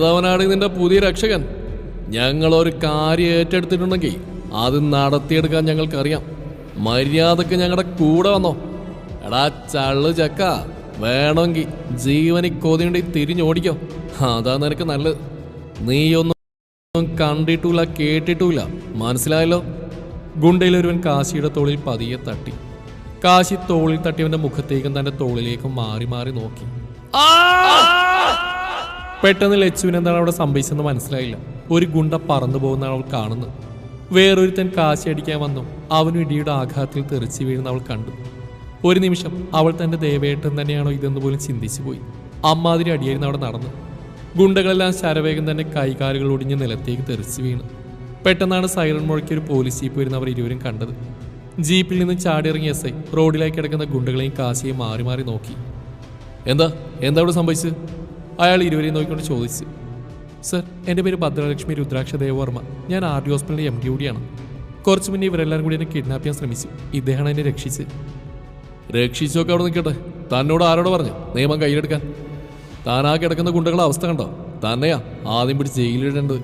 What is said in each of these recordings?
ഏതവനാണ് നിന്റെ പുതിയ രക്ഷകൻ? ഞങ്ങൾ ഒരു കാര്യം ഏറ്റെടുത്തിട്ടുണ്ടെങ്കിൽ അത് നടത്തിയെടുക്കാൻ ഞങ്ങൾക്കറിയാം. മര്യാദയ്ക്ക് ഞങ്ങളുടെ കൂടെ വന്നോ. എടാ ചള്ളു ചക്ക വേണമെങ്കിൽ ജീവനി കൊതിയുണ്ടി തിരിഞ്ഞോടിക്കോ. അതാ നിനക്ക് നല്ലത്. നീയൊന്നും കണ്ടിട്ടില്ല കേട്ടിട്ടില്ല മനസ്സിലായല്ലോ? ഗുണ്ടയിലൊരുവൻ കാശിയുടെ തോളിൽ പതിയെ തട്ടി. കാശി തോളിൽ തട്ടിയവന്റെ മുഖത്തേക്കും തന്റെ തോളിലേക്കും മാറി മാറി നോക്കി. പെട്ടെന്ന് ലച്ചുവിന് എന്താണ് അവിടെ സംഭവിച്ചതെന്ന് മനസ്സിലായില്ല. ഒരു ഗുണ്ട പറന്നു പോകുന്നതാണ് അവൾ കാണുന്നത് വേറൊരുത്തൻ കാശി അടിക്കാൻ വന്നു. അവനും ഇടിയുടെ ആഘാതത്തിൽ തെറിച്ചു വീഴുന്ന അവൾ കണ്ടു. ഒരു നിമിഷം അവൾ തന്റെ ദേവേട്ടൻ തന്നെയാണോ ഇതെന്ന് പോലും ചിന്തിച്ചു പോയി. അമ്മാതിരി അടിയായിരുന്നു അവിടെ നടന്നു ഗുണ്ടകളെല്ലാം ശരവേഗം തന്നെ കൈകാലുകൾ ഒടിഞ്ഞ് നിലത്തേക്ക് തെറിച്ചു വീണു. പെട്ടെന്നാണ് സൈറൺ മുഴക്കി ഒരു പോലീസ് ജീപ്പ് വരുന്ന അവർ ഇരുവരും കണ്ടത്. ജീപ്പിൽ നിന്ന് ചാടിയിറങ്ങിയ എസ് ഐ റോഡിലേക്ക് കിടക്കുന്ന ഗുണ്ടകളെയും കാശിയെയും മാറി മാറി നോക്കി. എന്താ? എന്താ അവിടെ സംഭവിച്ചത്? അയാൾ ഇരുവരെയും നോക്കിക്കൊണ്ട് ചോദിച്ചു സർ എന്റെ പേര് ഭദ്രലക്ഷ്മി രുദ്രാക്ഷ ദേവവർമ്മ ഞാൻ ആർ ഡി ഹോസ്പിറ്റലിലെ എം ഡി കൂടിയാണ്. കുറച്ച് മുന്നേ ഇവരെല്ലാവരും കൂടി എന്നെ കിഡ്നാപ്പ് ചെയ്യാൻ ശ്രമിച്ചു. ഇദ്ദേഹമാണ് എന്നെ രക്ഷിച്ച്. രക്ഷിച്ചൊക്കെ അവിടെ നിൽക്കട്ടെ. തന്നോട് ആരോട് പറഞ്ഞു. നിയമം കയ്യിലെടുക്കാൻ. താനാ കിടക്കുന്ന ഗുണ്ടകളുടെ അവസ്ഥ കണ്ടോ? തന്നെയാ ആദ്യം പിടിച്ച് ജയിലിടേണ്ടത്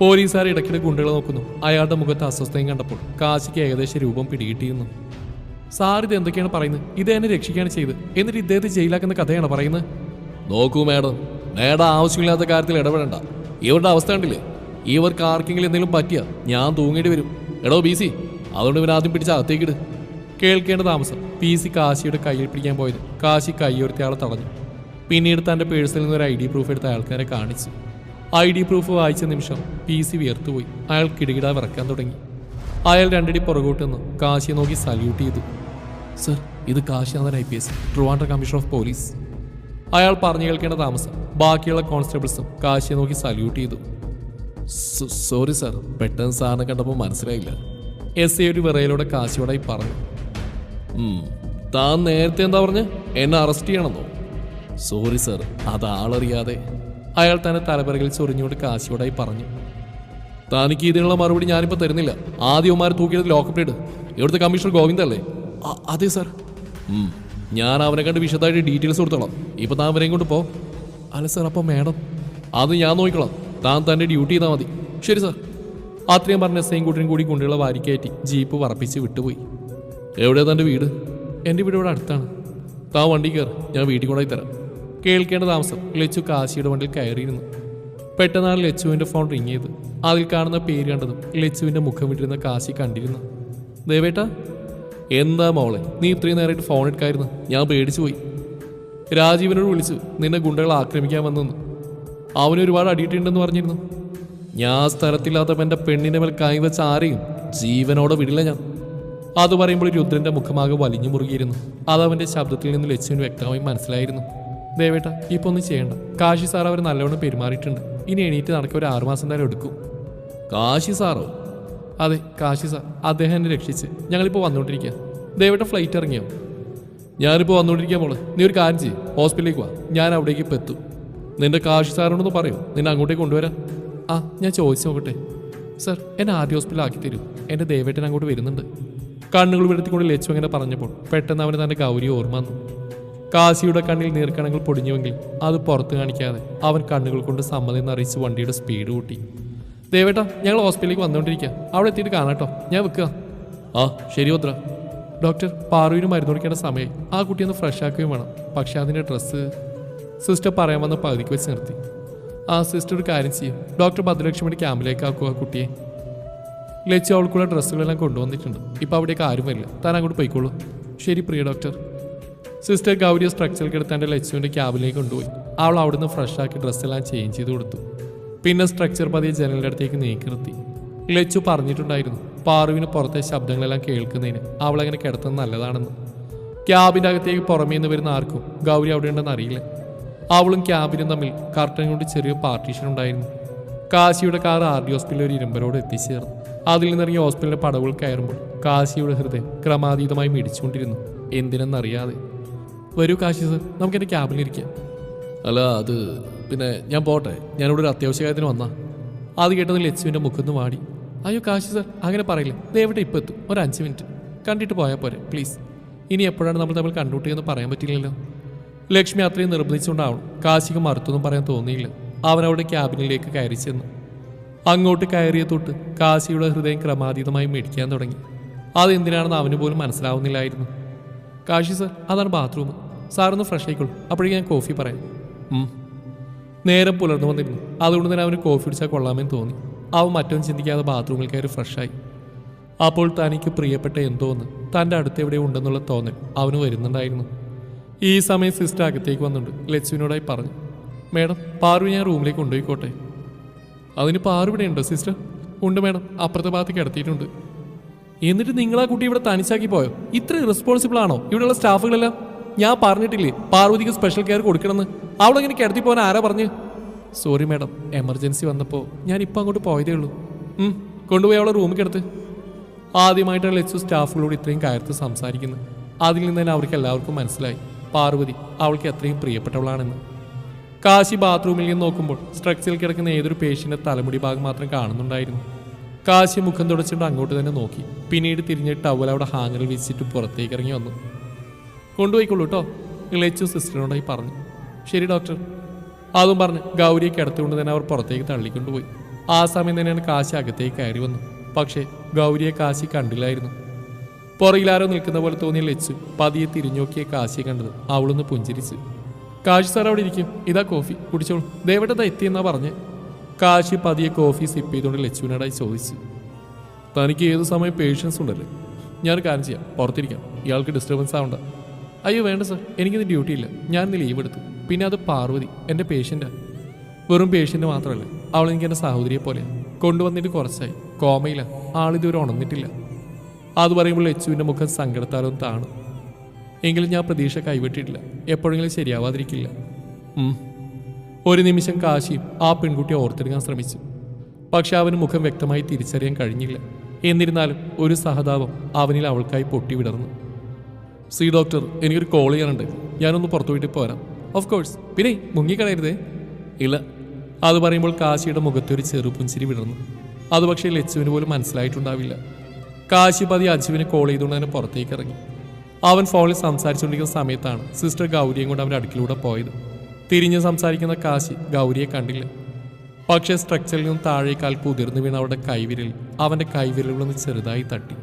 പോലീസുകാർ ഇടയ്ക്കിടെ ഗുണ്ടകളെ നോക്കുന്നു. അയാളുടെ മുഖത്ത് അസ്വസ്ഥയും കണ്ടപ്പോൾ കാശിക്ക് ഏകദേശം രൂപം പിടികിട്ടിയിരുന്നു. സാർ ഇത് എന്തൊക്കെയാണ് പറയുന്നത്? ഇത് എന്നെ രക്ഷിക്കുകയാണ് ചെയ്ത് എന്നിട്ട് ഇദ്ദേഹത്തെ ജയിലാക്കുന്ന കഥയാണ് പറയുന്നത്? നോക്കൂ മാഡം. മാഡം ആവശ്യമില്ലാത്ത കാര്യത്തിൽ ഇടപെടണ്ട. ഇവരുടെ അവസ്ഥ കണ്ടില്ലേ? ഇവർക്ക് ആർക്കെങ്കിലും എന്തെങ്കിലും പറ്റിയ ഞാൻ തൂങ്ങേണ്ടി വരും. എടോ ബി സി അതുകൊണ്ട് ഇവൻ ആദ്യം പിടിച്ച അകത്തേക്കിട് കേൾക്കേണ്ട താമസം. പി സി കാശിയുടെ കയ്യിൽ പിടിക്കാൻ പോയത്. കാശി കൈയുയർത്തി ആളെ തടഞ്ഞു. പിന്നീട് തന്റെ പേഴ്സിൽ നിന്ന് ഒരു ഐ ഡി പ്രൂഫ് എടുത്ത ആൾക്കാരെ കാണിച്ചു. ഐ ഡി പ്രൂഫ് വായിച്ച നിമിഷം പി സി വിയർത്തുപോയി അയാൾ കിടുകിടാ വിറക്കാൻ തുടങ്ങി. അയാൾ രണ്ടടി പുറകോട്ട് നിന്ന്. കാശിയെ നോക്കി സല്യൂട്ട് ചെയ്തു. സർ ഇത് Kashinathan I P S. Trivandrum commissioner of police. അയാൾ പറഞ്ഞു കേൾക്കേണ്ട താമസം. ബാക്കിയുള്ള കോൺസ്റ്റബിൾസും കാശിയെ നോക്കി സല്യൂട്ട് ചെയ്തു. സോറി സർ പെട്ടെന്ന് സാറിനെ കണ്ടപ്പോൾ മനസ്സിലായില്ല. എസ് ഐ ഒരു വിറയിലൂടെ കാശിയോടായി പറഞ്ഞു. താൻ നേരത്തെ എന്താ പറഞ്ഞ്? എന്നെ അറസ്റ്റ് ചെയ്യണമെന്നോ? സോറി സർ അത് ആളറിയാതെ. അയാൾ തന്നെ തലപിറകിൽ ചൊറിഞ്ഞുകൊണ്ട് കാശിയോടായി പറഞ്ഞു. തനിക്ക് ഇതിനുള്ള മറുപടി ഞാനിപ്പോൾ തരുന്നില്ല. ആദ്യമാർ തൂക്കിയത് ലോക്കപ്പിലിട് ഇവിടുത്തെ കമ്മീഷണർ ഗോവിന്ദല്ലേ? അതെ സർ ഞാൻ അവനെ കണ്ട് വിശദമായിട്ട് ഡീറ്റെയിൽസ് കൊടുത്തോളാം. ഇപ്പൊ താൻ അവരെയും കൊണ്ട് പോ. അല്ല സർ അപ്പോൾ മേഡം അത് ഞാൻ നോക്കിക്കോളാം. താൻ തന്റെ ഡ്യൂട്ടി ചെയ്താൽ മതി. ശരി സാർ അത്രയും പറഞ്ഞ സെയിം കൂട്ടിനും കൂടി കുണ്ടികളെ വാരിക്കയറ്റി ജീപ്പ് വറപ്പിച്ച് വിട്ടുപോയി. എവിടെയാ തന്റെ വീട്? എന്റെ വീട് ഇവിടെ അടുത്താണ്. താ വണ്ടി കയറി ഞാൻ വീട്ടിൽ കൊണ്ടായി തരാം. കേൾക്കേണ്ട താമസം ലച്ചു കാശിയുടെ വണ്ടിയിൽ കയറിയിരുന്നു. പെട്ടെന്നാണ് ലച്ചുവിന്റെ ഫോൺ റിങ് ചെയ്ത്. അതിൽ കാണുന്ന പേര് കണ്ടതും ലച്ചുവിന്റെ മുഖം വിട്ടിരുന്ന കാശി കണ്ടിരുന്നു. ദേവേട്ടാ എന്താ മോളെ? നീ ഇത്രയും നേരമായിട്ട് ഫോൺ എടുക്കായിരുന്നു. ഞാൻ പേടിച്ചു പോയി. രാജീവനോട് വിളിച്ചു നിന്നെ ഗുണ്ടകൾ ആക്രമിക്കാൻ വന്നെന്ന്. അവന് ഒരുപാട് അടിയിട്ടുണ്ടെന്ന് പറഞ്ഞിരുന്നു. ഞാൻ സ്ഥലത്തില്ലാത്തപ്പോൾ എന്റെ പെണ്ണിന്റെ മേൽ കൈവച്ച ആരെയും ജീവനോടെ വിടില്ല ഞാൻ. അത് പറയുമ്പോൾ രുദ്രന്റെ മുഖമാകെ വലിഞ്ഞു മുറുകിയിരുന്നു. അത് അവന്റെ ശബ്ദത്തിൽ നിന്ന് ലക്ഷ്യം വ്യക്തമായി മനസ്സിലായിരുന്നു. ദേവേട്ട ഇപ്പൊ ഒന്നും ചെയ്യണ്ട. കാശി സാർ അവർ നല്ലവണ്ണം പെരുമാറിയിട്ടുണ്ട്. ഇനി എണീറ്റ് നടക്കുക ഒരു ആറുമാസം നേരം എടുക്കും. കാശി സാറോ? അതെ കാശി സാർ. അദ്ദേഹം എന്നെ രക്ഷിച്ച്. ഞങ്ങളിപ്പോൾ വന്നുകൊണ്ടിരിക്കുക ദേവേട്ട ഫ്ലൈറ്റ് ഇറങ്ങിയോ? ഞാനിപ്പോൾ വന്നുകൊണ്ടിരിക്കാൻ മോൾ. നീ ഒരു കാര്യം ചെയ്യും. ഹോസ്പിറ്റലിലേക്ക് വാ. ഞാൻ അവിടേക്ക് ഇപ്പോൾ എത്തും. നിന്റെ കാശി സാറിനോടൊന്ന് പറയൂ. നിന്നെ അങ്ങോട്ടേക്ക് കൊണ്ടുവരാം. ആ ഞാൻ ചോദിച്ചു നോക്കട്ടെ. സർ എന്നെ ആദ്യ ഹോസ്പിറ്റലിൽ ആക്കി തരൂ. എന്റെ ദേവേട്ടൻ അങ്ങോട്ട് വരുന്നുണ്ട്. കണ്ണുകൾ വിടത്തിക്കൊണ്ട് ലച്ചു അങ്ങനെ പറഞ്ഞപ്പോൾ പെട്ടെന്ന് അവന് തന്റെ ഗൗരി ഓർമ്മ വന്നു. കാശിയുടെ കണ്ണിൽ നീർക്കണങ്ങൾ പൊടിഞ്ഞുവെങ്കിൽ അത് പുറത്ത് കാണിക്കാതെ അവൻ കണ്ണുകൾ കൊണ്ട് സമ്മതം അറിയിച്ച് വണ്ടിയുടെ സ്പീഡ് കൂട്ടി. ദേവേട്ടാ ഞങ്ങൾ ഹോസ്പിറ്റലിലേക്ക് വന്നുകൊണ്ടിരിക്കുക അവിടെ എത്തിയിട്ട് കാണാട്ടോ ഞാൻ വെക്കുക ആ ശരി ഭദ്ര. ഡോക്ടർ പാറുവിന് മരുന്ന് കൊടുക്കേണ്ട സമയം ആ കുട്ടി ഒന്ന് ഫ്രഷ് ആക്കുകയും വേണം. പക്ഷേ അതിന്റെ ഡ്രസ്സ് സിസ്റ്റർ പറയാൻ വന്ന പകുതിക്ക് വെച്ച് നിർത്തി. ആ സിസ്റ്റർ ഒരു കാര്യം ചെയ്യും. ഡോക്ടർ ഭദ്രലക്ഷ്മിയുടെ ക്യാമ്പിലേക്ക് ആക്കുക ആ കുട്ടിയെ. ലച്ചു അവൾക്കുള്ള ഡ്രസ്സുകളെല്ലാം കൊണ്ടുവന്നിട്ടുണ്ട്. ഇപ്പം അവിടേക്ക് ആരും വരില്ല. താൻ അങ്ങോട്ട് പോയിക്കോളൂ. ശരി പ്രിയ ഡോക്ടർ. സിസ്റ്റർ ഗൗരിയ സ്ട്രക്ചറിൽ കിടത്താന്റെ ലച്ചുവിന്റെ ക്യാബിലേക്ക് കൊണ്ടുപോയി. അവൾ അവിടുന്ന് ഫ്രഷ് ആക്കി ഡ്രസ്സെല്ലാം ചേഞ്ച് ചെയ്ത് കൊടുത്തു. പിന്നെ സ്ട്രക്ചർ പതിയെ ജനലിന്റെ അടുത്തേക്ക് നീക്കി നിർത്തി ലച്ചു പറഞ്ഞിട്ടുണ്ടായിരുന്നു പാറുവിന് പുറത്തെ ശബ്ദങ്ങളെല്ലാം കേൾക്കുന്നതിന് അവളങ്ങനെ കിടത്തുന്നത് നല്ലതാണെന്ന്. ക്യാബിന്റെ അകത്തേക്ക് പുറമേ നിന്ന് വരുന്ന ആർക്കും ഗൗരി അവിടെ ഉണ്ടെന്ന് അറിയില്ല. അവളും ക്യാബിനും തമ്മിൽ കർട്ടൻ കൊണ്ട് ചെറിയ പാർട്ടീഷൻ ഉണ്ടായിരുന്നു. കാശിയുടെ കാർ ആർ ഡി ഹോസ്പിറ്റലിൽ ഒരു ഇരുമ്പരോട് എത്തിച്ചേർന്നു. അതിൽ നിന്നിറങ്ങി ഹോസ്പിറ്റലിന്റെ പടവുകൾ കയറുമ്പോൾ കാശിയുടെ ഹൃദയം ക്രമാതീതമായി മിടിച്ചുകൊണ്ടിരുന്നു. എന്തിനെന്നറിയാതെ. വരൂ കാശി സർ നമുക്ക് എന്റെ ക്യാബിലിരിക്കാം അല്ല അത് പിന്നെ ഞാൻ പോട്ടെ. ഞാനിവിടെ ഒരു അത്യാവശ്യ കാര്യത്തിന് വന്നാ. അത് കേട്ടതിൽ ലച്ചുവിന്റെ മുഖത്ത് വാടി. അയ്യോ കാശി സർ അങ്ങനെ പറയില്ല. ദയവിട്ട് ഇപ്പം എത്തും? ഒരു അഞ്ച് മിനിറ്റ്. കണ്ടിട്ട് പോയാൽ പോരെ പ്ലീസ്. ഇനി എപ്പോഴാണ് നമ്മൾ തമ്മിൽ കണ്ടുമുട്ടിയെന്ന് പറയാൻ പറ്റില്ലല്ലോ? ലക്ഷ്മി അത്രയും നിർബന്ധിച്ചുകൊണ്ടാവണം. കാശിക്ക് മറുത്തൊന്നും പറയാൻ തോന്നിയില്ല. അവൻ അവിടെ ക്യാബിനിലേക്ക് കയറി ചെന്നു. അങ്ങോട്ട് കയറിയ തൊട്ട് കാശിയുടെ ഹൃദയം ക്രമാതീതമായി മേടിക്കാൻ തുടങ്ങി. അതെന്തിനാണെന്ന് അവന് പോലും മനസ്സിലാവുന്നില്ലായിരുന്നു. കാശി സർ അതാണ് ബാത്റൂം. സാറൊന്ന് ഫ്രഷ് ആയിക്കോളൂ. അപ്പോഴേ ഞാൻ കോഫി പറയാം. നേരം പുലർന്നു വന്നിരുന്നു. അതുകൊണ്ട് തന്നെ അവന് കോഫി കുടിച്ചാൽ കൊള്ളാമെന്ന് തോന്നി. അവൻ മറ്റൊന്നും ചിന്തിക്കാതെ ബാത്റൂമിൽ കയറി ഫ്രഷായി അപ്പോൾ തനിക്ക് പ്രിയപ്പെട്ട എന്തോന്ന് തന്റെ അടുത്ത് എവിടെ ഉണ്ടെന്നുള്ള തോന്നൽ അവന് വരുന്നുണ്ടായിരുന്നു. ഈ സമയം സിസ്റ്റർ അകത്തേക്ക് വന്നിട്ടുണ്ട്. ലച്ചുവിനോടായി പറഞ്ഞു. മേഡം പാറു ഞാൻ റൂമിലേക്ക് കൊണ്ടുപോയിക്കോട്ടെ? അതിന് പാറു ഇവിടെ ഉണ്ടോ സിസ്റ്റർ ഉണ്ട് മേഡം. അപ്പുറത്തെ ഭാഗത്ത് കിടത്തിയിട്ടുണ്ട്. എന്നിട്ട് നിങ്ങളാ കുട്ടി ഇവിടെ തനിച്ചാക്കി പോയോ? ഇത്ര റെസ്പോൺസിബിൾ ആണോ? ഇവിടെയുള്ള സ്റ്റാഫുകളെല്ലാം? ഞാൻ പറഞ്ഞിട്ടില്ലേ പാർവതിക്ക് സ്പെഷ്യൽ കെയർ കൊടുക്കണമെന്ന്? അവളിങ്ങനെ കിടത്തി പോകാൻ ആരാ പറഞ്ഞ്? സോറി മാഡം എമർജൻസി വന്നപ്പോൾ ഞാൻ ഇപ്പം അങ്ങോട്ട് പോയതേ ഉള്ളൂ. കൊണ്ടുപോയി അവളെ റൂമിൽ കിടത്ത് ആദ്യമായിട്ടാണ് ലച്ചു സ്റ്റാഫുകളോട് ഇത്രയും കയർത്ത് സംസാരിക്കുന്നത്. അതിൽ നിന്ന് തന്നെ അവർക്ക് എല്ലാവർക്കും മനസ്സിലായി. പാർവതി അവൾക്ക് എത്രയും പ്രിയപ്പെട്ടവളാണെന്ന്. കാശി ബാത്റൂമിൽ നിന്ന് നോക്കുമ്പോൾ സ്ട്രക്ചറിൽ കിടക്കുന്ന ഏതൊരു പേഷ്യന്റെ തലമുടി ഭാഗം മാത്രം കാണുന്നുണ്ടായിരുന്നു. കാശി മുഖം തുടച്ചിട്ട് അങ്ങോട്ട് തന്നെ നോക്കി. പിന്നീട് തിരിഞ്ഞ് ടവൽ അവിടെ ഹാങ്ങറിൽ വെച്ചിട്ട് പുറത്തേക്ക് ഇറങ്ങി വന്നു. കൊണ്ടുപോയിക്കൊള്ളൂ കേട്ടോ. ഇളച്ചു സിസ്റ്ററിനോടായി പറഞ്ഞു. ശരി ഡോക്ടർ. അതും പറഞ്ഞ് ഗൗരിയെ കിടത്തുകൊണ്ട് തന്നെ അവർ പുറത്തേക്ക് തള്ളിക്കൊണ്ടുപോയി. ആ സമയം തന്നെയാണ് കാശി അകത്തേക്ക് കയറി വന്നു പക്ഷേ ഗൗരിയെ കാശി കണ്ടില്ലായിരുന്നു. പുറകിലാരോ നിൽക്കുന്ന പോലെ തോന്നിയ ലച്ചു പതിയെ തിരിഞ്ഞു നോക്കിയ കാശിയെ കണ്ടത് അവളൊന്ന് പുഞ്ചിരിച്ചു. കാശി സാർ അവിടെ ഇരിക്കും. ഇതാ കോഫി. കുടിച്ചോളൂ. ദേവട്ടത എത്തിയെന്നാ പറഞ്ഞ്? കാശി പതിയെ കോഫി സിപ്പ് ചെയ്തുകൊണ്ട് ലച്ചുവിനോടായി ചോദിച്ചു. തനിക്ക് ഏത് സമയം പേഷ്യൻസ് ഉണ്ടല്ലേ? ഞാൻ കാര്യം ചെയ്യാം. പുറത്തിരിക്കാം. ഇയാൾക്ക് ഡിസ്റ്റർബൻസ് ആവണ്ട. അയ്യോ വേണ്ട സർ. എനിക്കിന്ന് ഡ്യൂട്ടി ഇല്ല. ഞാൻ ഇന്ന് ലീവ് എടുത്തു. പിന്നെ അത് പാർവതി എന്റെ പേഷ്യന്റാണ് വെറും പേഷ്യന്റ് മാത്രമല്ല അവൾ എനിക്ക് എന്റെ സഹോദരിയെ പോലെയാണ് കൊണ്ടുവന്നിട്ട് കുറച്ചായി. കോമയില്ല. ആളിതുവരെ ഉണർന്നിട്ടില്ല. അത് പറയുമ്പോൾ യച്ചുവിന്റെ മുഖം സങ്കടത്താലും താണു. എങ്കിലും ഞാൻ പ്രതീക്ഷ കൈവിട്ടിട്ടില്ല. എപ്പോഴെങ്കിലും ശരിയാവാതിരിക്കില്ല. ഒരു നിമിഷം കാശിയും ആ പെൺകുട്ടിയെ ഓർത്തെടുക്കാൻ ശ്രമിച്ചു. പക്ഷെ അവന് മുഖം വ്യക്തമായി തിരിച്ചറിയാൻ കഴിഞ്ഞില്ല. എന്നിരുന്നാലും ഒരു സഹതാപം അവനിൽ അവൾക്കായി പൊട്ടിവിടർന്നു. സി ഡോക്ടർ എനിക്കൊരു കോൾ ചെയ്യാനുണ്ട്. ഞാനൊന്ന് പുറത്തു പോയിട്ട് പോരാം ഓഫ് കോഴ്സ് പിന്നെ മുങ്ങിക്കളയരുതേ. ഇല്ല. അത് പറയുമ്പോൾ കാശിയുടെ മുഖത്തൊരു ചെറുപുഞ്ചിരി വിടർന്നു. അത് പക്ഷേ ലച്ചുവിന് പോലും മനസ്സിലായിട്ടുണ്ടാവില്ല. കാശി പതി അജുവിനെ കോൾ ചെയ്തുകൊണ്ട് തന്നെ പുറത്തേക്ക് ഇറങ്ങി. അവൻ ഫോണിൽ സംസാരിച്ചുകൊണ്ടിരിക്കുന്ന സമയത്താണ് സിസ്റ്റർ ഗൗരിയും കൊണ്ട് അവന്റെ അടുക്കിലൂടെ പോയത്. തിരിഞ്ഞ് സംസാരിക്കുന്ന കാശി ഗൗരിയെ കണ്ടില്ല. പക്ഷേ സ്ട്രക്ചറിൽ നിന്നും താഴേക്കാൽ കുതിർന്നു വീണ അവരുടെ കൈവിരൽ അവന്റെ കൈവിരലുകളൊന്ന് ചെറുതായി തട്ടി.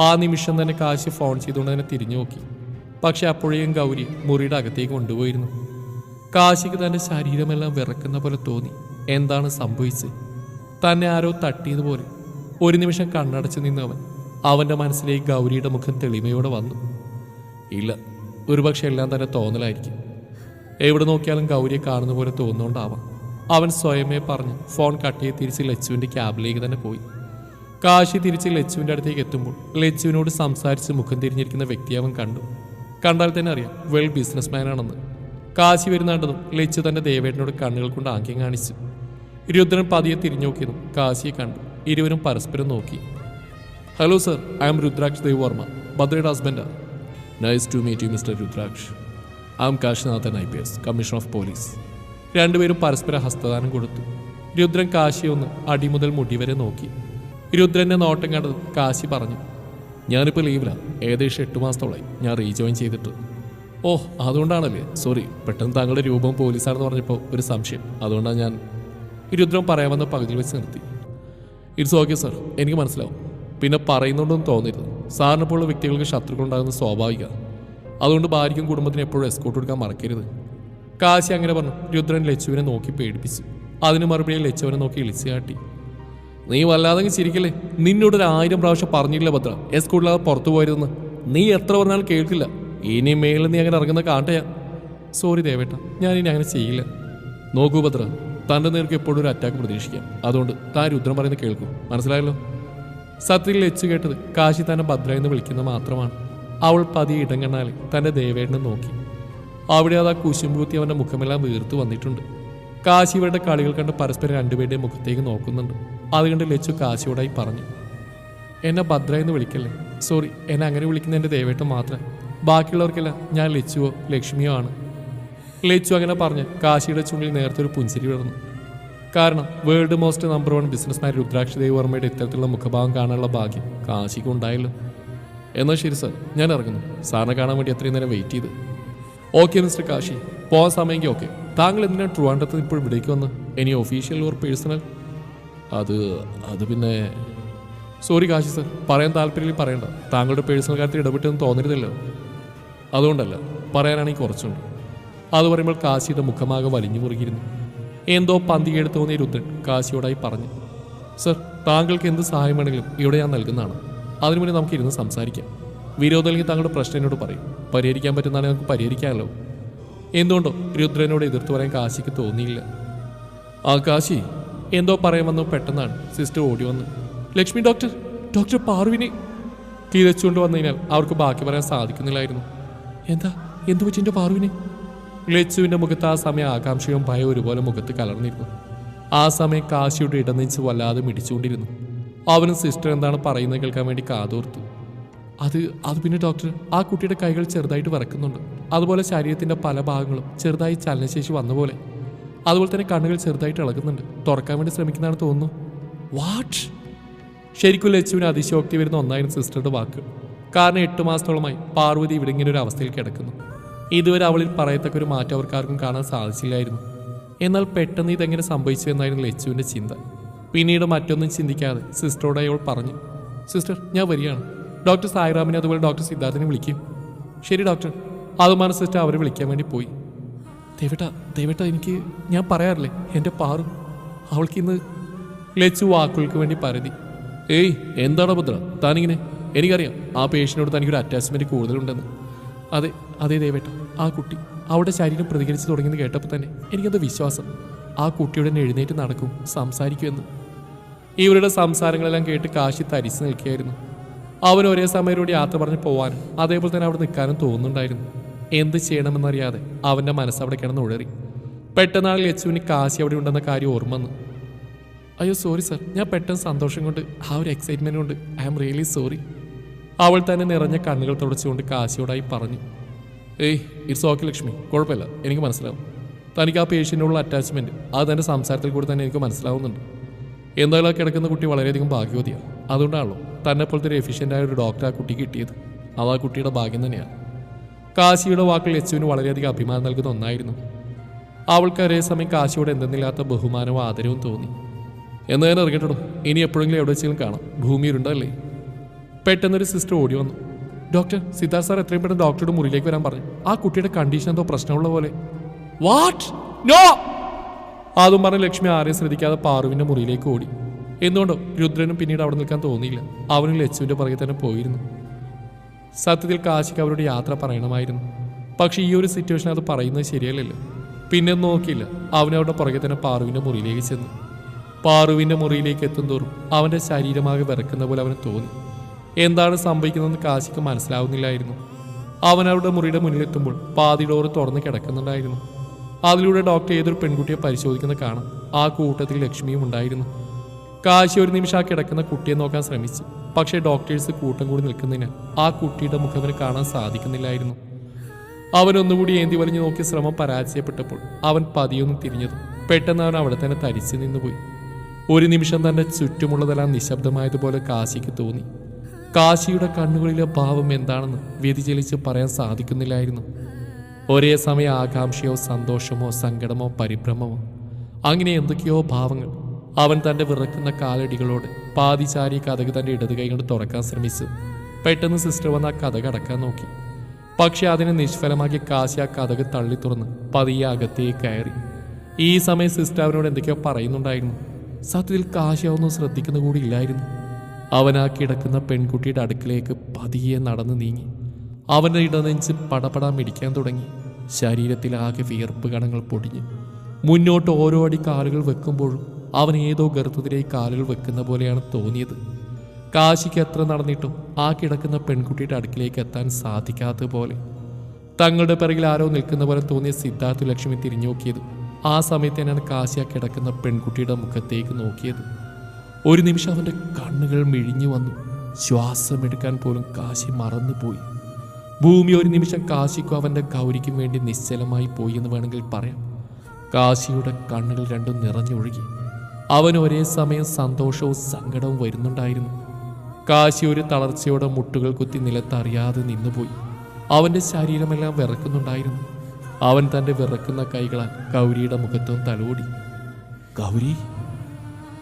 ആ നിമിഷം തന്നെ കാശി ഫോൺ ചെയ്തുകൊണ്ട് തന്നെ തിരിഞ്ഞു നോക്കി. പക്ഷെ അപ്പോഴേക്കും ഗൗരി മുറിയുടെ അകത്തേക്ക് കൊണ്ടുപോയിരുന്നു. കാശിക്ക് തന്റെ ശരീരമെല്ലാം വിറക്കുന്ന പോലെ തോന്നി. എന്താണ് സംഭവിച്ചത്? തന്നെ ആരോ തട്ടിയതുപോലെ ഒരു നിമിഷം കണ്ണടച്ചു നിന്നവൻ അവന്റെ മനസ്സിലേക്ക് ഗൗരിയുടെ മുഖം തെളിമയോടെ വന്നു. ഇല്ല ഒരുപക്ഷെ എല്ലാം തന്നെ തോന്നലായിരിക്കും. എവിടെ നോക്കിയാലും ഗൗരിയെ കാണുന്ന പോലെ തോന്നുന്നുണ്ടാവാം. അവൻ സ്വയമേ പറഞ്ഞ് ഫോൺ കട്ട് ചെയ്ത് തിരിച്ച് ലച്ചുവിന്റെ ക്യാബിലേക്ക് തന്നെ പോയി. കാശി തിരിച്ച് ലച്ചുവിന്റെ അടുത്തേക്ക് എത്തുമ്പോൾ ലച്ചുവിനോട് സംസാരിച്ച് മുഖം തിരിഞ്ഞിരിക്കുന്ന വ്യക്തി അവൻ കണ്ടു. കണ്ടാൽ തന്നെ അറിയാം വെൽ ബിസിനസ് മാനാണെന്ന് കാശി വരുന്നാണ്ടതും ലച്ചു തന്റെ ദേവേട്ടനോട് കണ്ണുകൾ കൊണ്ട് ആംഗ്യം കാണിച്ചു. രുദ്രൻ പതിയെ തിരിഞ്ഞു നോക്കിയതും കാശിയെ കണ്ടു. ഇരുവരും പരസ്പരം നോക്കി. Hello sir I'm Rudraksh Dev Varma ഭദ്രയുടെ ഹസ്ബൻഡാ nice to meet you mister Rudraksh. I'm Kashinathan I P S commissioner of police രണ്ടുപേരും പരസ്പര ഹസ്തദാനം കൊടുത്തു. രുദ്രൻ കാശിയൊന്ന് ഒന്ന് അടി മുതൽ മുടി വരെ നോക്കി. രുദ്രന്റെ നോട്ടം കണ്ടത് കാശി പറഞ്ഞു. ഞാനിപ്പോൾ ലീവിലാണ് ഏകദേശം എട്ട് മാസത്തോളായി. ഞാൻ റീജോയിൻ ചെയ്തിട്ട്. ഓ അതുകൊണ്ടാണല്ലേ? സോറി പെട്ടെന്ന് താങ്കളുടെ രൂപം പോലീസാണെന്ന് പറഞ്ഞപ്പോൾ ഒരു സംശയം. അതുകൊണ്ടാണ് ഞാൻ രുദ്രം പറയാമെന്ന് പകുതിയിൽ വെച്ച് നിർത്തി. ഇറ്റ്സ് ഓക്കെ സാർ എനിക്ക് മനസ്സിലാവും. പിന്നെ പറയുന്നുണ്ടെന്ന് തോന്നരുത് സാറിനെ പോലുള്ള വ്യക്തികൾക്ക് ശത്രുക്കളുണ്ടാകുന്ന സ്വാഭാവികമാണ് അതുകൊണ്ട് ഭാര്യയ്ക്കും കുടുംബത്തിന് എപ്പോഴും എസ്കോട്ട് കൊടുക്കാൻ മറക്കരുത്. കാശി അങ്ങനെ പറഞ്ഞു. രുദ്രൻ ലച്ചുവിനെ നോക്കി പേടിപ്പിച്ചു. അതിന് മറുപടിയിൽ ലച്ചുവിനെ നോക്കി ഇളിച്ചു കാട്ടി. നീ വല്ലാതെ ചിരിക്കല്ലേ? നിന്നോട് ഒരു ആയിരം പ്രാവശ്യം പറഞ്ഞില്ല ഭദ്ര. എസ്കോട്ടില്ലാതെ പുറത്തു പോയിരുന്ന് നീ എത്ര പറഞ്ഞാലും കേൾക്കില്ല. ഇനി മേളിൽ നീ അങ്ങനെ ഇറങ്ങുന്ന കാട്ടയാ. സോറി ദേവേട്ട ഞാൻ ഇനി അങ്ങനെ ചെയ്യില്ല. നോക്കൂ ഭദ്ര തന്റെ നേർക്ക് എപ്പോഴും ഒരു അറ്റാക്ക് പ്രതീക്ഷിക്കാം. അതുകൊണ്ട് താൻ രുദ്രം പറയുന്നത് കേൾക്കൂ. മനസ്സിലായല്ലോ? സത്യത്തിൽ എച്ച് കേട്ടത് കാശി തന്നെ ഭദ്ര എന്ന് വിളിക്കുന്നത് മാത്രമാണ്. അവൾ പതിയെ ഇടം കണ്ണാലെ തന്റെ ദേവേട്ടനെ നോക്കി. അവിടെ അത് ആ കുശുംപൂത്തി അവന്റെ മുഖമെല്ലാം വീർത്തു വന്നിട്ടുണ്ട്. കാശി ഇവരുടെ കളികൾ കണ്ട് പരസ്പരം രണ്ടുപേരുടെയും മുഖത്തേക്ക് നോക്കുന്നുണ്ട്. അത് കണ്ട് ലച്ചു കാശിയോടായി പറഞ്ഞു എന്നെ ഭദ്ര എന്ന് വിളിക്കല്ലേ? സോറി എന്നെ അങ്ങനെ വിളിക്കുന്ന എന്റെ ദേവേട്ടം മാത്രം. ബാക്കിയുള്ളവർക്കല്ല ഞാൻ ലച്ചുവോ ലക്ഷ്മിയോ ആണ്. ലച്ചു അങ്ങനെ പറഞ്ഞ് കാശിയുടെ ചുണ്ടിൽ നേരത്തെ ഒരു പുഞ്ചിരി വിടർന്നു. കാരണം world most number one businessman Rudraksha Dev വർമ്മയുടെ ഇത്തരത്തിലുള്ള മുഖഭാവം കാണാനുള്ള ഭാഗ്യം കാശിക്ക് ഉണ്ടായല്ലോ. എന്നാൽ ശരി സർ ഞാൻ ഇറങ്ങുന്നു. സാറിനെ കാണാൻ വേണ്ടി അത്രയും നേരം വെയിറ്റ് ചെയ്ത്. Okay mister Kashi. പോകാൻ സമയമെങ്കിൽ ഓക്കെ താങ്കൾ എന്തിനാണ് ട്രുവാൻഡത്ത് ഇപ്പോൾ ഇവിടേക്ക് വന്ന്? എനി ഒഫീഷ്യൽ ഓർ പേഴ്സണൽ അത് അത് പിന്നെ സോറി കാശി സർ പറയാൻ താല്പര്യമില്ല പറയണ്ട. താങ്കളുടെ പേഴ്സണൽ കാര്യത്തിൽ ഇടപെട്ടെന്ന് തോന്നരുതല്ലോ. അതുകൊണ്ടല്ല പറയാനാണെങ്കിൽ കുറച്ചുണ്ട്. അത് പറയുമ്പോൾ കാശിയുടെ മുഖമാകെ വലിഞ്ഞു മുറുകിയിരുന്നു. എന്തോ പന്തികേട് തോന്നിയ രുദ്രൻ കാശിയോടായി പറഞ്ഞു. സർ താങ്കൾക്ക് എന്ത് സഹായം വേണമെങ്കിലും ഇവിടെ ഞാൻ നൽകുന്നതാണ്. അതിനു മുന്നേ നമുക്ക് ഇരുന്ന് സംസാരിക്കാം. വിരോധം അല്ലെങ്കിൽ താങ്കളുടെ പ്രശ്നം എന്നോട് പറയും. പരിഹരിക്കാൻ പറ്റുന്നതാണെങ്കിൽ നമുക്ക് പരിഹരിക്കാമല്ലോ. എന്തുകൊണ്ടോ രുദ്രനോട് എതിർത്ത് പറയാൻ കാശിക്ക് തോന്നിയില്ല. ആ കാശി എന്തോ പറയുമെന്ന് പെട്ടെന്നാണ്. സിസ്റ്റർ ഓടി വന്ന്. ലക്ഷ്മി ഡോക്ടർ ഡോക്ടർ പാർവിനെ. കീഴച്ചുകൊണ്ട് വന്നതിനാൽ അവർക്ക് ബാക്കി പറയാൻ സാധിക്കുന്നില്ലായിരുന്നു. എന്താ? എന്തു പറ്റിന്റെ പാർവിനെ? ലച്ചുവിന്റെ മുഖത്ത് ആ സമയം ആകാംക്ഷയും ഭയം ഒരുപോലെ മുഖത്ത് കലർന്നിരുന്നു. ആ സമയം കാശിയുടെ ഇടനെച്ച് വല്ലാതെ മിടിച്ചുകൊണ്ടിരുന്നു. അവനും സിസ്റ്റർ എന്താണ് പറയുന്നത് കേൾക്കാൻ വേണ്ടി കാതോർത്തു. അത് അത് പിന്നെ ഡോക്ടർ ആ കുട്ടിയുടെ കൈകൾ ചെറുതായിട്ട് വിറക്കുന്നുണ്ട്. അതുപോലെ ശരീരത്തിന്റെ പല ഭാഗങ്ങളും ചെറുതായി ചലനശേഷി വന്ന പോലെ അതുപോലെ തന്നെ കണ്ണുകൾ ചെറുതായിട്ട് ഇളകുന്നുണ്ട്. തുറക്കാൻ വേണ്ടി ശ്രമിക്കുന്നതാണ് തോന്നുന്നു. വാട്ട് ശരിക്കും ലച്ചുവിന് അതിശോക്തി വരുന്ന ഒന്നായിരുന്നു സിസ്റ്ററുടെ വാക്ക്. കാരണം എട്ട് മാസത്തോളമായി പാർവതി ഇവിടെ ഇങ്ങനെ ഒരു അവസ്ഥയിൽ കിടക്കുന്നു. ഇതുവരെ അവളിൽ പറയത്തക്ക ഒരു മാറ്റം അവർക്കാർക്കും കാണാൻ സാധിച്ചില്ലായിരുന്നു. എന്നാൽ പെട്ടെന്ന് ഇതെങ്ങനെ സംഭവിച്ചു എന്നായിരുന്നു ലച്ചുവിന്റെ ചിന്ത. പിന്നീട് മറ്റൊന്നും ചിന്തിക്കാതെ സിസ്റ്ററോട് അയാൾ പറഞ്ഞു സിസ്റ്റർ ഞാൻ വരികയാണ്. ഡോക്ടർ സായിറാമിനെ അതുപോലെ ഡോക്ടർ സിദ്ധാർത്ഥിനെ വിളിക്കും. ശരി ഡോക്ടർ. അതുമാണ് സിസ്റ്റർ അവരെ വിളിക്കാൻ വേണ്ടി പോയി. ദേവട്ട ദേവേട്ട എനിക്ക് ഞാൻ പറയാറില്ലേ? എന്റെ പാറു അവൾക്ക് ഇന്ന് ലച്ചു വാക്കുകൾക്ക് വേണ്ടി പരതി. ഏയ് എന്താണ് ഭദ്ര? താനിങ്ങനെ? എനിക്കറിയാം ആ പേഷ്യനോട് തനിക്കൊരു അറ്റാച്ച്മെന്റ് കൂടുതലുണ്ടെന്ന്. അതെ അതെ ദേവേട്ട ആ കുട്ടി അവളുടെ ശരീരം പ്രതികരിച്ചു തുടങ്ങിയെന്ന് കേട്ടപ്പോൾ തന്നെ എനിക്കത് വിശ്വാസം. ആ കുട്ടിയുടെ എഴുന്നേറ്റ് നടക്കും സംസാരിക്കുമെന്ന് ഇവരുടെ സംസാരങ്ങളെല്ലാം കേട്ട് കാശി തരിച്ചു നിൽക്കുകയായിരുന്നു. അവൻ ഒരേ സമയം യാത്ര പറഞ്ഞ് പോവാനും അതേപോലെ തന്നെ അവിടെ നിൽക്കാനും തോന്നുന്നുണ്ടായിരുന്നു. എന്ത് ചെയ്യണമെന്നറിയാതെ അവന്റെ മനസ്സവിടെ കിടന്ന് ഉഴറി. പെട്ടെന്നാൾ യച്ചുവിന് കാശി അവിടെ ഉണ്ടെന്ന കാര്യം ഓർമ്മ വന്നു. അയ്യോ സോറി സർ ഞാൻ പെട്ടെന്ന് സന്തോഷം കൊണ്ട് ആ ഒരു എക്സൈറ്റ്മെന്റ് കൊണ്ട് ഐ ആം റിയലി സോറി അവൾ തന്നെ നിറഞ്ഞ കണ്ണുകൾ തുടച്ചുകൊണ്ട് കാശിയോടായി പറഞ്ഞു. ഏയ് ഇറ്റ്സ് ഓക്കെ ലക്ഷ്മി. കുഴപ്പമില്ല. എനിക്ക് മനസ്സിലാവും. തനിക്ക് ആ പേഷ്യന്റിനുള്ള അറ്റാച്ച്മെന്റ് അത് തന്റെ സംസാരത്തിൽ കൂടി തന്നെ എനിക്ക് മനസ്സിലാവുന്നുണ്ട്. എന്തായാലും ആ കിടക്കുന്ന കുട്ടി വളരെയധികം ഭാഗ്യവതിയാണ്. അതുകൊണ്ടാണല്ലോ തന്നെ പോലത്തെ ഒരു എഫിഷ്യന്റായ ഒരു ഡോക്ടർ ആ കുട്ടി കിട്ടിയത്. അത് ആ കുട്ടിയുടെ ഭാഗ്യം തന്നെയാണ്. കാശിയുടെ വാക്കുകൾ യച്ചുവിന് വളരെയധികം അഭിമാനം നൽകുന്ന ഒന്നായിരുന്നു. അവൾക്ക് ഒരേ സമയം കാശിയോട് എന്തെന്നില്ലാത്ത ബഹുമാനവും ആദരവും തോന്നി. എന്ന് ഞാൻ ഇറങ്ങട്ടോ ഇനി എപ്പോഴെങ്കിലും എവിടെ വെച്ചെങ്കിലും കാണാം. ഭൂമി ഉരുണ്ടല്ലേ പെട്ടെന്നൊരു സിസ്റ്റർ ഓടി വന്നു. ഡോക്ടർ സിദ്ധാർത്ഥ് സാർ എത്രയും പെട്ടെന്ന് ഡോക്ടറുടെ മുറിയിലേക്ക് വരാൻ പറഞ്ഞു. ആ കുട്ടിയുടെ കണ്ടീഷൻ എന്തോ പ്രശ്നമുള്ള പോലെ. വാട്ട് നോ അതും പറഞ്ഞ് ലക്ഷ്മി ആരെയും ശ്രദ്ധിക്കാതെ പാറുവിന്റെ മുറിയിലേക്ക് ഓടി. എന്തുകൊണ്ടോ രുദ്രനും പിന്നീട് അവിടെ നിൽക്കാൻ തോന്നിയില്ല. അവനും ലച്ചുവിന്റെ പുറകെ തന്നെ പോയിരുന്നു. സത്യത്തിൽ കാശിക്ക് അവരോട് യാത്ര പറയണമായിരുന്നു. പക്ഷെ ഈ ഒരു സിറ്റുവേഷൻ അത് പറയുന്നത് ശരിയല്ലല്ലോ. പിന്നെ നോക്കിയില്ല. അവനവരുടെ പുറകെ തന്നെ പാറുവിന്റെ മുറിയിലേക്ക് ചെന്നു. പാറുവിന്റെ മുറിയിലേക്ക് എത്തും തോറും അവന്റെ ശരീരമാകെ വിറക്കുന്ന പോലെ അവന് തോന്നി. എന്താണ് സംഭവിക്കുന്നതെന്ന് കാശിക്ക് മനസ്സിലാവുന്നില്ലായിരുന്നു. അവൻ അവരുടെ മുറിയുടെ മുന്നിലെത്തുമ്പോൾ പാതി ഡോറ് തുറന്ന് കിടക്കുന്നുണ്ടായിരുന്നു. അതിലൂടെ ഡോക്ടർ ഏതൊരു പെൺകുട്ടിയെ പരിശോധിക്കുന്ന കാണാം. ആ കൂട്ടത്തിൽ ലക്ഷ്മിയും ഉണ്ടായിരുന്നു. കാശി ഒരു നിമിഷം ആ കിടക്കുന്ന കുട്ടിയെ നോക്കാൻ ശ്രമിച്ചു. പക്ഷേ ഡോക്ടേഴ്സ് കൂട്ടം കൂടി നിൽക്കുന്നതിന് ആ കുട്ടിയുടെ മുഖവന് കാണാൻ സാധിക്കുന്നില്ലായിരുന്നു. അവൻ ഒന്നുകൂടി ഏന്തി വലിഞ്ഞു നോക്കിയ ശ്രമം പരാജയപ്പെട്ടപ്പോൾ അവൻ പതിയൊന്ന് തിരിഞ്ഞതും. പെട്ടെന്ന് അവൻ അവിടെ തന്നെ തരിച്ചു നിന്നുപോയി. ഒരു നിമിഷം തന്റെ ചുറ്റുമുള്ളതെല്ലാം നിശബ്ദമായതുപോലെ കാശിക്ക് തോന്നി. കാശിയുടെ കണ്ണുകളിലെ ഭാവം എന്താണെന്ന് വ്യതിചലിച്ച് പറയാൻ സാധിക്കുന്നില്ലായിരുന്നു. ഒരേ സമയം ആകാംക്ഷയോ സന്തോഷമോ സങ്കടമോ പരിഭ്രമമോ അങ്ങനെ എന്തൊക്കെയോ ഭാവങ്ങൾ അവൻ തന്റെ വിറക്കുന്ന കാലടികളോട് പാതിചാരി കഥക് തന്റെ ഇടത് കൈ കൊണ്ട് തുറക്കാൻ ശ്രമിച്ചു. പെട്ടെന്ന് സിസ്റ്റർ വന്ന് ആ കഥക് അടക്കാൻ നോക്കി. പക്ഷെ അതിനെ നിഷ്ഫലമാക്കി കാശി ആ കഥക് തള്ളി തുറന്ന് പതിയെ അകത്തേക്ക് കയറി. ഈ സമയം സിസ്റ്റർ അവനോട് എന്തൊക്കെയോ പറയുന്നുണ്ടായിരുന്നു. സത്യത്തിൽ കാശി അവനൊന്നും ശ്രദ്ധിക്കുന്ന കൂടി ഇല്ലായിരുന്നു. അവൻ ആ കിടക്കുന്ന പെൺകുട്ടിയുടെ അടുക്കിലേക്ക് പതിയെ നടന്ന് നീങ്ങി. അവന്റെ ഇടനെഞ്ച് പടപടാ മിടിക്കാൻ തുടങ്ങി. ശരീരത്തിലാകെ വിയർപ്പ് കണങ്ങൾ പൊടിഞ്ഞ്. മുന്നോട്ട് ഓരോ അടി കാലുകൾ വെക്കുമ്പോഴും അവൻ ഏതോ ഗർത്തത്തിലേക്ക് കാലുകൾ വെക്കുന്ന പോലെയാണ് തോന്നിയത്. കാശിക്ക് എത്ര നടന്നിട്ടും ആ കിടക്കുന്ന പെൺകുട്ടിയുടെ അടുക്കിലേക്ക് എത്താൻ സാധിക്കാത്ത പോലെ. തങ്ങളുടെ പിറകിൽ ആരോ നിൽക്കുന്ന പോലെ തോന്നിയ സിദ്ധാർത്ഥ ലക്ഷ്മി തിരിഞ്ഞു നോക്കിയത്. ആ സമയത്ത് തന്നെയാണ് കാശി ആ കിടക്കുന്ന പെൺകുട്ടിയുടെ മുഖത്തേക്ക് നോക്കിയത്. ഒരു നിമിഷം അവന്റെ കണ്ണുകൾ മിഴിഞ്ഞു വന്നു. ശ്വാസമെടുക്കാൻ പോലും കാശി മറന്നുപോയി. ഭൂമി ഒരു നിമിഷം കാശിക്കും അവന്റെ ഗൗരിക്കും വേണ്ടി നിശ്ചലമായി പോയി എന്ന് വേണമെങ്കിൽ പറയാം. കാശിയുടെ കണ്ണുകൾ രണ്ടും നിറഞ്ഞൊഴുകി. അവൻ ഒരേ സമയം സന്തോഷവും സങ്കടവും വരുന്നുണ്ടായിരുന്നു. കാശി ഒരു തളർച്ചയോടെ മുട്ടുകൾ കുത്തി നിലത്തറിയാതെ നിന്നുപോയി. അവന്റെ ശരീരമെല്ലാം വിറക്കുന്നുണ്ടായിരുന്നു. അവൻ തന്റെ വിറക്കുന്ന കൈകളാൽ ഗൗരിയുടെ മുഖത്തും തലോടി. ഗൗരി?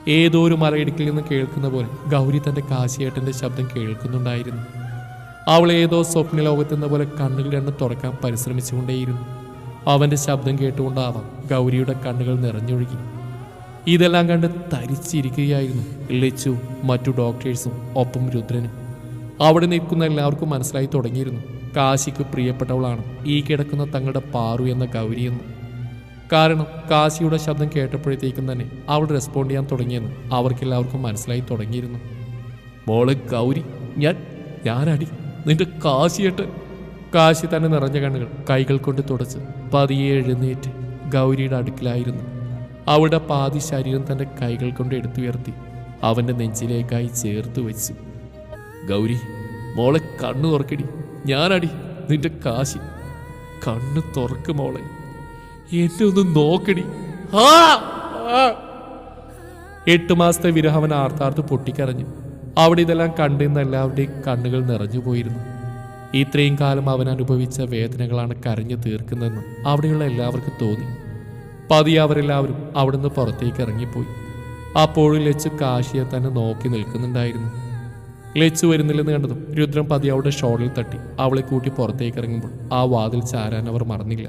ഏതോ ഒരു മലയിടുക്കിൽ നിന്ന് കേൾക്കുന്ന പോലെ ഗൗരി തന്റെ കാശിയേട്ടന്റെ ശബ്ദം കേൾക്കുന്നുണ്ടായിരുന്നു. അവൾ ഏതോ സ്വപ്ന ലോകത്തെന്ന പോലെ കണ്ണുകൾ രണ്ടും തുറക്കാൻ പരിശ്രമിച്ചുകൊണ്ടേയിരുന്നു. അവന്റെ ശബ്ദം കേട്ടുകൊണ്ടാവാം ഗൗരിയുടെ കണ്ണുകൾ നിറഞ്ഞൊഴുകി. ഇതെല്ലാം കണ്ട് തരിച്ചിരിക്കുകയായിരുന്നു. ലച്ചു മറ്റു ഡോക്ടേഴ്സും ഒപ്പം രുദ്രനും. അവിടെ നിൽക്കുന്ന എല്ലാവർക്കും മനസ്സിലായി തുടങ്ങിയിരുന്നു. കാശിക്ക് പ്രിയപ്പെട്ടവളാണ്. ഈ കിടക്കുന്ന തങ്ങളുടെ പാറു എന്ന ഗൗരിയെന്ന്. കാരണം കാശിയുടെ ശബ്ദം കേട്ടപ്പോഴത്തേക്കും തന്നെ അവൾ റെസ്പോണ്ട് ചെയ്യാൻ തുടങ്ങിയെന്ന് അവർക്കെല്ലാവർക്കും മനസ്സിലായി തുടങ്ങിയിരുന്നു. മോളെ ഗൗരി ഞാൻ ഞാനടി നിന്റെ കാശിയേട്ട്. കാശി തന്നെ നിറഞ്ഞ കണ്ണുകൾ കൈകൾ കൊണ്ട് തുടച്ച് പതിയെ എഴുന്നേറ്റ് ഗൗരിയുടെ അടുക്കിലായിരുന്നു. അവളുടെ പാതി ശരീരം തന്റെ കൈകൾ കൊണ്ട് എടുത്തുയർത്തി അവന്റെ നെഞ്ചിലേക്കായി ചേർത്ത് വെച്ചു. ഗൗരി മോളെ കണ്ണു തുറക്കടി. ഞാനടി നിന്റെ കാശി. കണ്ണു തുറക്ക് മോളെ. എന്നെ ഒന്ന് നോക്കടി. ആ! എട്ട് മാസത്തെ വിരഹവൻ ആർത്താർത്ത് പൊട്ടിക്കരഞ്ഞു. അവിടെ ഇതെല്ലാം കണ്ടിരുന്ന എല്ലാവരുടെയും കണ്ണുകൾ നിറഞ്ഞു പോയിരുന്നു. ഇത്രയും കാലം അവൻ അനുഭവിച്ച വേദനകളാണ് കരഞ്ഞു തീർക്കുന്നതെന്ന് അവിടെയുള്ള എല്ലാവർക്കും തോന്നി. പതിയെ അവരെല്ലാവരും അവിടുന്ന് പുറത്തേക്ക് ഇറങ്ങിപ്പോയി. അപ്പോഴും ലച്ചു കാശിയെ തന്നെ നോക്കി നിൽക്കുന്നുണ്ടായിരുന്നു. ലച്ചു വരുന്നില്ലെന്ന് കണ്ടതും രുദ്രം പതി അവളുടെ ഷോളിൽ തട്ടി അവളെ കൂട്ടി പുറത്തേക്ക് ഇറങ്ങുമ്പോൾ ആ വാതിൽ ചാരാൻ അവർ മറന്നില്ല.